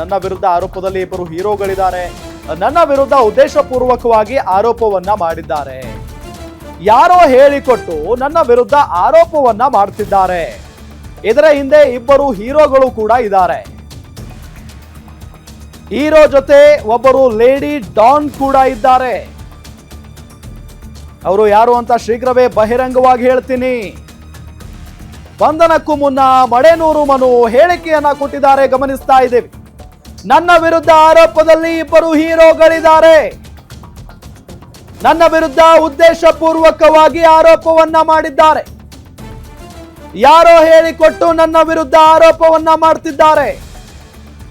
ನನ್ನ ವಿರುದ್ಧ ಆರೋಪದಲ್ಲಿ ಇಬ್ಬರು ಹೀರೋಗಳಿದ್ದಾರೆ. ನನ್ನ ವಿರುದ್ಧ ಉದ್ದೇಶಪೂರ್ವಕವಾಗಿ ಆರೋಪವನ್ನ ಮಾಡಿದ್ದಾರೆ. ಯಾರೋ ಹೇಳಿಕೊಟ್ಟು ನನ್ನ ವಿರುದ್ಧ ಆರೋಪವನ್ನ ಮಾಡ್ತಿದ್ದಾರೆ. ಇದರ ಹಿಂದೆ ಇಬ್ಬರು ಹೀರೋಗಳು ಕೂಡ ಇದ್ದಾರೆ. ಹೀರೋ ಜೊತೆ ಒಬ್ಬರು ಲೇಡಿ ಡಾನ್ ಕೂಡ ಇದ್ದಾರೆ. ಅವರು ಯಾರು ಅಂತ ಶೀಘ್ರವೇ ಬಹಿರಂಗವಾಗಿ ಹೇಳ್ತೀನಿ. ಬಂಧನಕ್ಕೂ ಮುನ್ನ ಮಡೆನೂರು ಮನು ಹೇಳಿಕೆಯನ್ನ ಕೊಟ್ಟಿದ್ದಾರೆ, ಗಮನಿಸ್ತಾ ಇದ್ದೇವೆ. ನನ್ನ ವಿರುದ್ಧ ಆರೋಪದಲ್ಲಿ ಇಬ್ಬರು ಹೀರೋಗಳಿದ್ದಾರೆ. ನನ್ನ ವಿರುದ್ಧ ಉದ್ದೇಶಪೂರ್ವಕವಾಗಿ ಆರೋಪವನ್ನ ಮಾಡಿದ್ದಾರೆ. ಯಾರೋ ಹೇಳಿಕೊಟ್ಟು ನನ್ನ ವಿರುದ್ಧ ಆರೋಪವನ್ನ ಮಾಡ್ತಿದ್ದಾರೆ.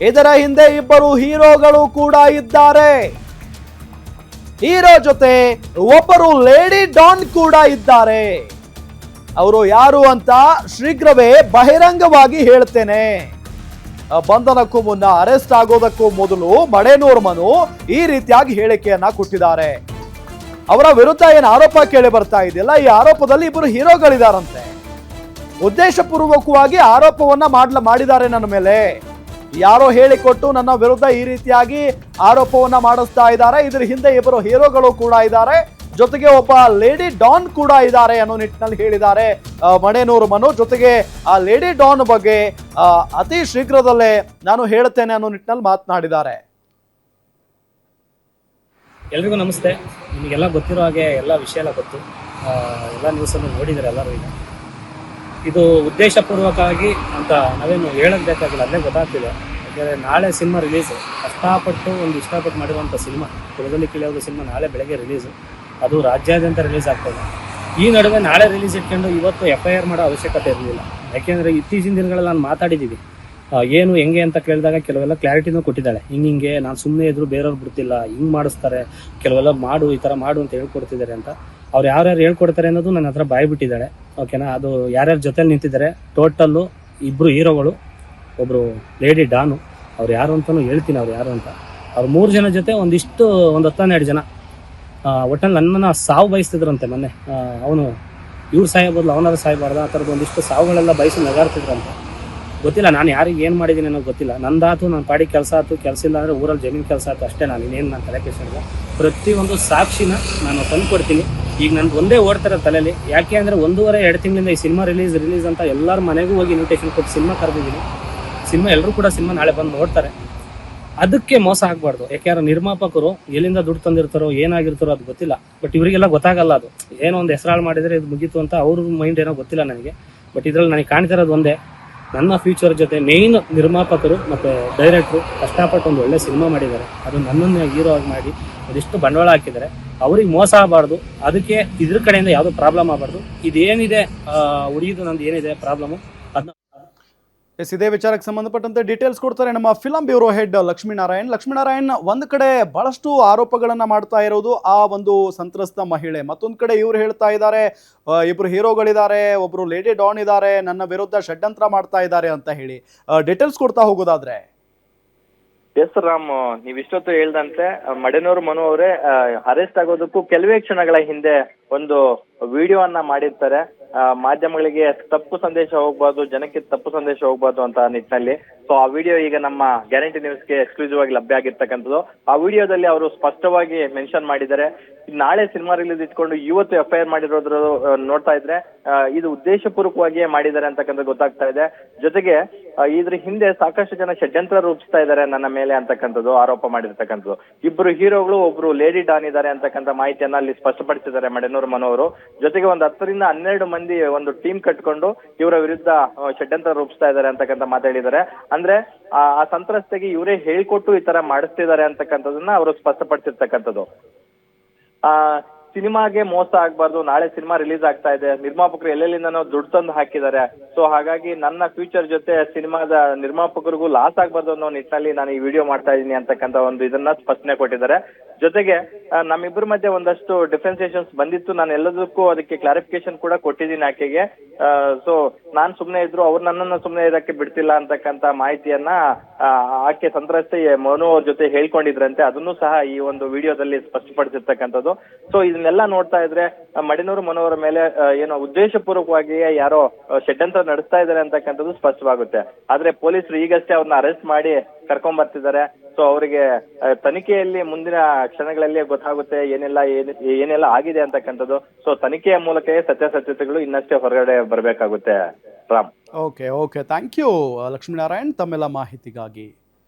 ಇದರ ಹಿಂದೆ ಇಬ್ಬರು ಹೀರೋಗಳು ಕೂಡ ಇದ್ದಾರೆ. ಹೀರೋ ಜೊತೆ ಒಬ್ಬರು ಲೇಡಿ ಡಾನ್ ಕೂಡ ಇದ್ದಾರೆ. ಅವರು ಯಾರು ಅಂತ ಶೀಘ್ರವೇ ಬಹಿರಂಗವಾಗಿ ಹೇಳ್ತೇನೆ. ಬಂಧನಕ್ಕೂ ಮುನ್ನ ಅರೆಸ್ಟ್ ಆಗೋದಕ್ಕೂ ಮೊದಲು ಮಡೇನೂರ್ ಮನು ಈ ರೀತಿಯಾಗಿ ಹೇಳಿಕೆಯನ್ನ ಕೊಟ್ಟಿದ್ದಾರೆ. ಅವರ ವಿರುದ್ಧ ಏನು ಆರೋಪ ಕೇಳಿ ಬರ್ತಾ ಇದೆಯಲ್ಲ? ಈ ಆರೋಪದಲ್ಲಿ ಇಬ್ಬರು ಹೀರೋಗಳಿದಾರಂತೆ. ಉದ್ದೇಶಪೂರ್ವಕವಾಗಿ ಆರೋಪವನ್ನ ಮಾಡ್ಲ, ಮಾಡಿದ್ದಾರೆ ನನ್ನ ಮೇಲೆ. ಯಾರೋ ಹೇಳಿಕೊಟ್ಟು ನನ್ನ ವಿರುದ್ಧ ಈ ರೀತಿಯಾಗಿ ಆರೋಪವನ್ನ ಮಾಡಿಸ್ತಾ ಇದ್ದಾರೆ. ಇದ್ರ ಹಿಂದೆ ಇಬ್ಬರು ಹೀರೋಗಳು ಕೂಡ ಇದ್ದಾರೆ. ಜೊತೆಗೆ ಒಬ್ಬ ಲೇಡಿ ಡಾನ್ ಕೂಡ ಇದ್ದಾರೆ ಅನ್ನೋ ನಿಟ್ಟಿನಲ್ಲಿ ಹೇಳಿದ್ದಾರೆ ಮಣೇನೂರು ಮನು. ಜೊತೆಗೆ ಆ ಲೇಡಿ ಡಾನ್ ಬಗ್ಗೆ ಅತಿ ಶೀಘ್ರದಲ್ಲೇ ನಾನು ಹೇಳ್ತೇನೆ ಅನ್ನೋ ನಿಟ್ಟಿನಲ್ಲಿ ಮಾತನಾಡಿದ್ದಾರೆ. ಎಲ್ರಿಗೂ ನಮಸ್ತೆ. ನಿಮಗೆಲ್ಲ ಗೊತ್ತಿರೋ ಹಾಗೆ ಎಲ್ಲ ವಿಷಯ ಎಲ್ಲ ಗೊತ್ತು. ಎಲ್ಲ ನ್ಯೂಸನ್ನು ನೋಡಿದ್ದಾರೆ ಎಲ್ಲರೂ ಈಗ. ಇದು ಉದ್ದೇಶಪೂರ್ವಕವಾಗಿ ಅಂತ ನಾವೇನು ಹೇಳಕ್ ಬೇಕಾಗಿಲ್ಲ, ಅಲ್ಲೇ ಗೊತ್ತಾಗ್ತಿದೆ. ಯಾಕಂದರೆ ನಾಳೆ ಸಿನಿಮಾ ರಿಲೀಸು ಕಷ್ಟಪಟ್ಟು ಒಂದು ಇಷ್ಟಪಟ್ಟು ಮಾಡಿರುವಂಥ ಸಿನಿಮಾ ಕುಲದಲ್ಲಿ ಕಿಳಿಯೋದು ಸಿನಿಮಾ ನಾಳೆ ಬೆಳಗ್ಗೆ ರಿಲೀಸು ಅದು ರಾಜ್ಯಾದ್ಯಂತ ರಿಲೀಸ್ ಆಗ್ತದೆ ಈ ನಡುವೆ ನಾಳೆ ರಿಲೀಸ್ ಇಟ್ಕೊಂಡು ಇವತ್ತು ಎಫ್ ಐ ಆರ್ ಮಾಡೋ ಅವಶ್ಯಕತೆ ಇರಲಿಲ್ಲ. ಯಾಕೆಂದರೆ ಇತ್ತೀಚಿನ ದಿನಗಳಲ್ಲಿ ನಾನು ಮಾತಾಡಿದ್ದೀವಿ ಏನು, ಹೆಂಗೆ ಅಂತ ಕೇಳಿದಾಗ ಕೆಲವೆಲ್ಲ ಕ್ಲಾರಿಟಿನೂ ಕೊಟ್ಟಿದ್ದಾಳೆ. ಹಿಂಗೆ ಹಿಂಗೆ, ನಾನು ಸುಮ್ಮನೆ ಇದ್ರು ಬೇರೆಯವ್ರು ಬಿಡ್ತಿಲ್ಲ, ಹಿಂಗೆ ಮಾಡಿಸ್ತಾರೆ, ಕೆಲವೆಲ್ಲ ಮಾಡು, ಈ ಥರ ಮಾಡು ಅಂತ ಹೇಳ್ಕೊಡ್ತಿದ್ದಾರೆ ಅಂತ. ಅವ್ರು ಯಾರ್ಯಾರು ಹೇಳ್ಕೊಡ್ತಾರೆ ಅನ್ನೋದು ನನ್ನ ಹತ್ರ ಬಾಯಿ ಬಿಟ್ಟಿದ್ದಾಳೆ. ಓಕೆನಾ ಅದು ಯಾರ್ಯಾರ ಜೊತೆಲಿ ನಿಂತಿದ್ದಾರೆ, ಟೋಟಲ್ಲು ಇಬ್ಬರು ಹೀರೋಗಳು ಒಬ್ಬರು ಲೇಡಿ ಡಾನು. ಅವ್ರು ಯಾರು ಅಂತಲೂ ಹೇಳ್ತೀನಿ ಅವ್ರು ಯಾರು ಅಂತ. ಅವ್ರು ಮೂರು ಜನ ಜೊತೆ ಒಂದಿಷ್ಟು, ಒಂದು ಹತ್ತನ್ನೆರಡು ಜನ. ಒಟ್ಟಲ್ಲಿ ನನ್ನನ್ನು ಸಾವು ಬಯಸ್ತಿದ್ರಂತೆ ಮೊನ್ನೆ. ಅವನು ಇವ್ರು ಬದಲು ಅವನಾರು ಸಾಯಬಾರ್ದು ಆ ಥರದ್ದು ಒಂದಿಷ್ಟು ಸಾವುಗಳೆಲ್ಲ ಬಯಸಿ ನಗಾರ್ತಿದ್ರಂತೆ ಗೊತ್ತಿಲ್ಲ, ನಾನು ಯಾರಿಗೆ ಏನು ಮಾಡಿದ್ದೀನಿ ಅನ್ನೋ ಗೊತ್ತಿಲ್ಲ. ನಂದಾತು ನನ್ನ ಪಾಡಿ ಕೆಲಸ ಆಯ್ತು ಕೆಲಸ ಇಲ್ಲ ಅಂದರೆ ಊರಲ್ಲಿ ಜಮೀನು ಕೆಲಸ ಆಯ್ತು ಅಷ್ಟೇ ನಾನು, ಇನ್ನೇನು ನಾನು ತಲೆ ಕೆಡಿಸಿಲ್ಲ ಪ್ರತಿಯೊಂದು ಸಾಕ್ಷಿನ ನಾನು ತಂದು ಕೊಡ್ತೀನಿ ಈಗ ನನಗೆ ಒಂದೇ ಓಡ್ತಾರೆ ತಲೆಯಲ್ಲಿ ಯಾಕೆ ಅಂದರೆ ಒಂದೂವರೆ, ಎರಡು ತಿಂಗಳಿಂದ ಈ ಸಿನಿಮಾ ರಿಲೀಸ್ ರಿಲೀಸ್ ಅಂತ ಎಲ್ಲರ ಮನೆಗೂ ಹೋಗಿ ಇನ್ವಿಟೇಷನ್ ಕೊಟ್ಟು ಸಿನಿಮಾ ಕರೆದಿದ್ದೀನಿ. ಸಿನಿಮಾ ಎಲ್ಲರೂ ಕೂಡ ಸಿನಿಮಾ ನಾಳೆ ಬಂದು ನೋಡ್ತಾರೆ. ಅದಕ್ಕೆ ಮೋಸ ಆಗಬಾರ್ದು. ಯಾಕೆಂದ್ರೆ ನಿರ್ಮಾಪಕರು ಎಲ್ಲಿಂದ ದುಡ್ಡು ತಂದಿರ್ತಾರೋ, ಏನಾಗಿರ್ತಾರೋ ಅದು ಗೊತ್ತಿಲ್ಲ. ಬಟ್ ಇವರಿಗೆಲ್ಲ ಗೊತ್ತಾಗಲ್ಲ ಅದು. ಏನೋ ಒಂದು ಹೆಸರಾಳು ಮಾಡಿದರೆ ಇದು ಮುಗೀತು ಅಂತ ಅವ್ರ ಮೈಂಡ್ ಏನೋ ಗೊತ್ತಿಲ್ಲ ನನಗೆ. ಬಟ್ ಇದ್ರಲ್ಲಿ ನನಗೆ ಕಾಣ್ತಿರೋದು ಒಂದೇ, ನನ್ನ ಫ್ಯೂಚರ್ ಜೊತೆ ಮೇಯ್ನ್ ನಿರ್ಮಾಪಕರು ಮತ್ತು ಡೈರೆಕ್ಟ್ರು ಕಷ್ಟಪಟ್ಟು ಒಂದು ಒಳ್ಳೆ ಸಿನಿಮಾ ಮಾಡಿದ್ದಾರೆ. ಅದು ನನ್ನನ್ನು ಹೀರೋ ಆಗಿ ಮಾಡಿ ಅದೆಷ್ಟು ಬಂಡವಾಳ ಹಾಕಿದ್ದಾರೆ. ಅವ್ರಿಗೆ ಮೋಸ ಆಗಬಾರ್ದು. ಅದಕ್ಕೆ ಇದ್ರ ಕಡೆಯಿಂದ ಯಾವುದೋ ಪ್ರಾಬ್ಲಮ್ ಆಗಬಾರ್ದು. ಇದೇನಿದೆ ಉಳಿಯೋದು ನಂದು ಏನಿದೆ ಪ್ರಾಬ್ಲಮು ಎಸ್ ಇದೇ ವಿಚಾರಕ್ಕೆ ಸಂಬಂಧಪಟ್ಟಂತೆ ಡೀಟೇಲ್ಸ್ ಕೊಡ್ತಾರೆ ನಮ್ಮ film bureau head Lakshminarayan. Lakshminarayan ಒಂದು ಕಡೆ ಬಹಳಷ್ಟು ಆರೋಪಗಳನ್ನು ಮಾಡ್ತಾ ಇರೋದು ಆ ಒಂದು ಸಂತ್ರಸ್ತ ಮಹಿಳೆ. ಮತ್ತೊಂದು ಕಡೆ ಇವ್ರು ಹೇಳ್ತಾ ಇದ್ದಾರೆ ಇಬ್ಬರು ಹೀರೋಗಳಿದ್ದಾರೆ ಒಬ್ರು ಲೇಡಿ ಡಾನ್ ಇದ್ದಾರೆ ನನ್ನ ವಿರುದ್ಧ ಷಡ್ಯಂತ್ರ ಮಾಡ್ತಾ ಇದ್ದಾರೆ ಅಂತ ಹೇಳಿ. ಡೀಟೇಲ್ಸ್ ಕೊಡ್ತಾ ಹೋಗೋದಾದ್ರೆ? ಎಸ್ ರಾಮ್ ನೀವ್ ಇಷ್ಟೊತ್ತು ಹೇಳ್ದಂತೆ ಮಡೆನೂರು ಮನು ಅವರೇ ಅರೆಸ್ಟ್ ಆಗೋದಕ್ಕೂ ಕೆಲವೇ ಕ್ಷಣಗಳ ಹಿಂದೆ ಒಂದು ವಿಡಿಯೋವನ್ನ ಮಾಡಿರ್ತಾರೆ. ಆ, ಮಾಧ್ಯಮಗಳಿಗೆ ತಪ್ಪು ಸಂದೇಶ ಹೋಗ್ಬಾರ್ದು, ಜನಕ್ಕೆ ತಪ್ಪು ಸಂದೇಶ ಹೋಗ್ಬಾರ್ದು ಅಂತ ನಿಟ್ಟಿನಲ್ಲಿ. ಸೊ ಆ ವಿಡಿಯೋ ಈಗ ನಮ್ಮ ಗ್ಯಾರಂಟಿ ನ್ಯೂಸ್ಗೆ ಎಕ್ಸ್ಕ್ಲೂಸಿವ್ ಆಗಿ ಲಭ್ಯ ಆಗಿರ್ತಕ್ಕಂಥದ್ದು. ಆ ವಿಡಿಯೋದಲ್ಲಿ ಅವರು ಸ್ಪಷ್ಟವಾಗಿ ಮೆನ್ಷನ್ ಮಾಡಿದ್ದಾರೆ. ನಾಳೆ ಸಿನಿಮಾ ರಿಲೀಸ್ ಇಟ್ಕೊಂಡು ಇವತ್ತು ಎಫ್ ಐ ಆರ್ ಮಾಡಿರೋದ್ರ ನೋಡ್ತಾ ಇದ್ರೆ ಇದು ಉದ್ದೇಶಪೂರ್ವಕವಾಗಿಯೇ ಮಾಡಿದ್ದಾರೆ ಅಂತಕ್ಕಂಥ ಗೊತ್ತಾಗ್ತಾ ಇದೆ. ಜೊತೆಗೆ ಇದ್ರ ಹಿಂದೆ ಸಾಕಷ್ಟು ಜನ ಷಡ್ಯಂತ್ರ ರೂಪಿಸ್ತಾ ಇದ್ದಾರೆ ನನ್ನ ಮೇಲೆ ಅಂತಕ್ಕಂಥದ್ದು, ಆರೋಪ ಮಾಡಿರ್ತಕ್ಕಂಥದ್ದು. ಇಬ್ರು ಹೀರೋಗಳು, ಒಬ್ರು ಲೇಡಿ ಡಾನ್ ಇದ್ದಾರೆ ಅಂತಕ್ಕಂಥ ಮಾಹಿತಿಯನ್ನ ಅಲ್ಲಿ ಸ್ಪಷ್ಟಪಡಿಸಿದ್ದಾರೆ ಮಡೆನೂರು ಮನು ಅವರು ಜೊತೆಗೆ ಒಂದು ಹತ್ತರಿಂದ ಹನ್ನೆರಡು ಮಂದಿ ಒಂದು ಟೀಮ್ ಕಟ್ಕೊಂಡು ಇವರ ವಿರುದ್ಧ ಷಡ್ಯಂತ್ರ ರೂಪಿಸ್ತಾ ಇದ್ದಾರೆ ಅಂತಕ್ಕಂಥ ಮಾತಾಡಿದ್ದಾರೆ ಅಂದ್ರೆ, ಆ ಆ ಸಂತ್ರಸ್ತೆಗೆ ಇವರೇ ಹೇಳ್ಕೊಟ್ಟು ಈ ತರ ಮಾಡಿಸ್ತಿದ್ದಾರೆ ಅಂತಕ್ಕಂಥದನ್ನ ಅವರು ಸ್ಪಷ್ಟಪಡಿಸಿರ್ತಕ್ಕಂಥದ್ದು. ಆ ಸಿನಿಮಾಗೆ ಮೋಸ ಆಗ್ಬಾರ್ದು, ನಾಳೆ ಸಿನಿಮಾ ರಿಲೀಸ್ ಆಗ್ತಾ ಇದೆ, ನಿರ್ಮಾಪಕರು ಎಲ್ಲೆಲ್ಲಿಂದನೋ ದುಡ್ಡು ತಂದು ಹಾಕಿದ್ದಾರೆ. ಸೊ ಹಾಗಾಗಿ ನನ್ನ ಫ್ಯೂಚರ್ ಜೊತೆ ಸಿನಿಮಾದ ನಿರ್ಮಾಪಕರಿಗೂ ಲಾಸ್ ಆಗ್ಬಾರ್ದು ಅನ್ನೋ ನಿಟ್ಟಿನಲ್ಲಿ ನಾನು ಈ ವಿಡಿಯೋ ಮಾಡ್ತಾ ಇದ್ದೀನಿ ಅಂತಕ್ಕಂಥ ಒಂದು ಇದನ್ನ ಸ್ಪಷ್ಟನೆ ಕೊಟ್ಟಿದ್ದಾರೆ. ಜೊತೆಗೆ ನಮ್ಮಿಬ್ಬರ ಮಧ್ಯೆ ಒಂದಷ್ಟು ಡಿಫ್ರೆನ್ಸಿಯೇಷನ್ಸ್ ಬಂದಿತ್ತು. ನಾನು ಎಲ್ಲದಕ್ಕೂ ಅದಕ್ಕೆ ಕ್ಲಾರಿಫಿಕೇಶನ್ ಕೂಡ ಕೊಟ್ಟಿದ್ದೀನಿ ಆಕೆಗೆ. ಸೊ ನಾನ್ ಸುಮ್ನೆ ಇದ್ರು ಅವ್ರು ನನ್ನನ್ನ ಸುಮ್ನೆ ಇರಕ್ಕೆ ಬಿಡ್ತಿಲ್ಲ ಅಂತಕ್ಕಂತ ಮಾಹಿತಿಯನ್ನ ಆಕೆ ಸಂತ್ರಸ್ತೆ ಮನು ಅವ್ರ ಜೊತೆ ಹೇಳ್ಕೊಂಡಿದ್ರಂತೆ, ಅದನ್ನು ಸಹ ಈ ಒಂದು ವಿಡಿಯೋದಲ್ಲಿ ಸ್ಪಷ್ಟಪಡಿಸಿರ್ತಕ್ಕಂಥದ್ದು. ಸೊ ಇದನ್ನೆಲ್ಲ ನೋಡ್ತಾ ಇದ್ರೆ, ಮಡಿನೂರು ಮನೋಹರ ಮೇಲೆ ಏನು ಏನೋ ಉದ್ದೇಶಪೂರ್ವಕವಾಗಿ ಯಾರೋ ಷಡ್ಯಂತ್ರ ನಡೆಸ್ತಾ ಇದ್ದಾರೆ ಅಂತಕ್ಕಂಥದ್ದು ಸ್ಪಷ್ಟವಾಗುತ್ತೆ. ಆದ್ರೆ ಪೊಲೀಸರು ಈಗಷ್ಟೇ ಅವ್ರನ್ನ ಅರೆಸ್ಟ್ ಮಾಡಿ ಕರ್ಕೊಂಡ್ ಬರ್ತಿದ್ದಾರೆ ಸೊ ಅವರಿಗೆ ತನಿಖೆಯಲ್ಲಿ ಮುಂದಿನ ಕ್ಷಣಗಳಲ್ಲಿ ಗೊತ್ತಾಗುತ್ತೆ ಏನೆಲ್ಲ ಏನ್- ಏನೆಲ್ಲ ಆಗಿದೆ ಅಂತಕ್ಕಂಥದ್ದು. ಸೊ ತನಿಖೆಯ ಮೂಲಕವೇ ಸತ್ಯಾಸತ್ಯತೆಗಳು ಇನ್ನಷ್ಟೇ ಹೊರಗಡೆ ಬರಬೇಕಾಗುತ್ತೆ, Ram. Okay okay. Thank you, Lakshminarayan. ತಮ್ಮೆಲ್ಲ ಮಾಹಿತಿಗಾಗಿ.